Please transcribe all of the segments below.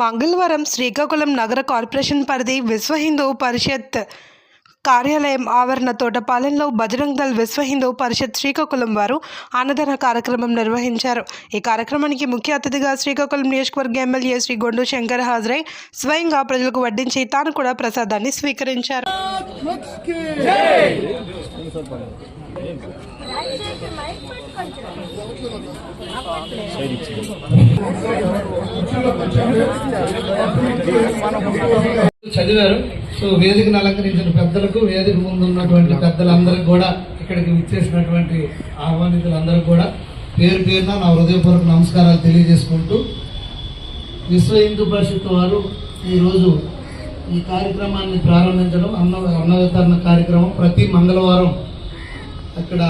మంగళవారం శ్రీకాకుళం నగర కార్పొరేషన్ పరిధి విశ్వ హిందూ పరిషత్ కార్యాలయం ఆవరణ తోటపాలెంలో బజరంగ్ దళ్ విశ్వ హిందూ పరిషత్ శ్రీకాకుళం వారు అన్నదాన కార్యక్రమం నిర్వహించారు. ఈ కార్యక్రమానికి ముఖ్య అతిథిగా శ్రీకాకుళం నియోజకవర్గ ఎమ్మెల్యే శ్రీ గొండు శంకర్ హాజరై స్వయంగా ప్రజలకు వడ్డించి తాను కూడా ప్రసాదాన్ని స్వీకరించారు. చదివారు. సో వేదికను అలంకరించిన పెద్దలకు వేదిక ముందు ఉన్నటువంటి పెద్దలందరికీ కూడా ఇక్కడికి విచ్చేసినటువంటి ఆహ్వానితులందరికీ కూడా పేరు పేరున నా హృదయపూర్వక నమస్కారాలు తెలియజేసుకుంటూ విశ్వ హిందూ పరిషత్ వారు ఈరోజు ఈ కార్యక్రమాన్ని ప్రారంభించడం అన్న అన్నవితరణ కార్యక్రమం ప్రతి మంగళవారం అక్కడ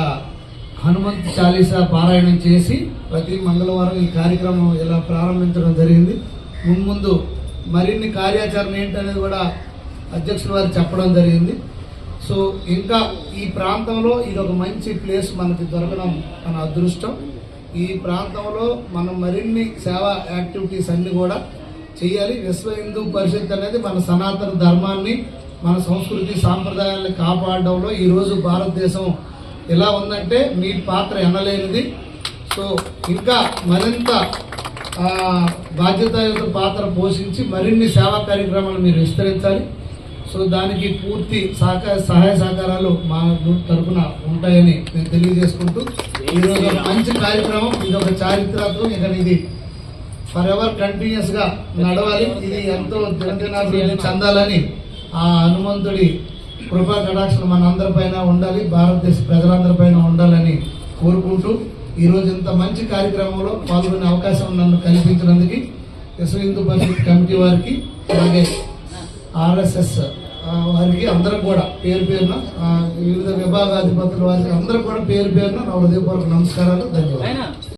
హనుమంత్ చాలీసా పారాయణం చేసి ప్రతి మంగళవారం ఈ కార్యక్రమం ఇలా ప్రారంభించడం జరిగింది. మున్ముందు మరిన్ని కార్యాచరణ ఏంటనేది కూడా అధ్యక్షుల వారు చెప్పడం జరిగింది. సో ఇంకా ఈ ప్రాంతంలో ఇది ఒక మంచి ప్లేస్ మనకి దొరకడం మన అదృష్టం. ఈ ప్రాంతంలో మనం మరిన్ని సేవా యాక్టివిటీస్ అన్నీ కూడా చేయాలి. విశ్వ హిందూ పరిషత్ అనేది మన సనాతన ధర్మాన్ని మన సంస్కృతి సాంప్రదాయాన్ని కాపాడడంలో ఈరోజు భారతదేశం ఎలా ఉందంటే మీ పాత్ర ఎనలేనిది. సో ఇంకా మరింత బాధ్యతాయుత పాత్ర పోషించి మరిన్ని సేవా కార్యక్రమాలు మీరు విస్తరించాలి. సో దానికి పూర్తి సహకార సహాయ సహకారాలు మా తరఫున ఉంటాయని నేను తెలియజేసుకుంటూ. ఈరోజు మంచి కార్యక్రమం ఇది ఒక చారిత్రాత్మకం. ఇక ఇది ఫర్ ఎవర్ కంటిన్యూస్గా నడవాలి. ఇది ఎంతో దినదినాభివృద్ధి చెందాలని ఆ హనుమంతుడి కృపా కటాక్షలు మనందరిపైన ఉండాలి భారతదేశ ప్రజలందరిపైన ఉండాలని కోరుకుంటూ ఈరోజు ఇంత మంచి కార్యక్రమంలో పాల్గొనే అవకాశం నన్ను కల్పించినందుకు విశ్వ హిందూ పరిషత్ కమిటీ వారికి అలాగే ఆర్ఎస్ఎస్ వారికి అందరూ కూడా పేరు పేరున వివిధ విభాగాధిపతుల వారికి అందరూ కూడా పేరు పేరున నా హృదయపూర్వక నమస్కారాలు ధన్యవాదాలు.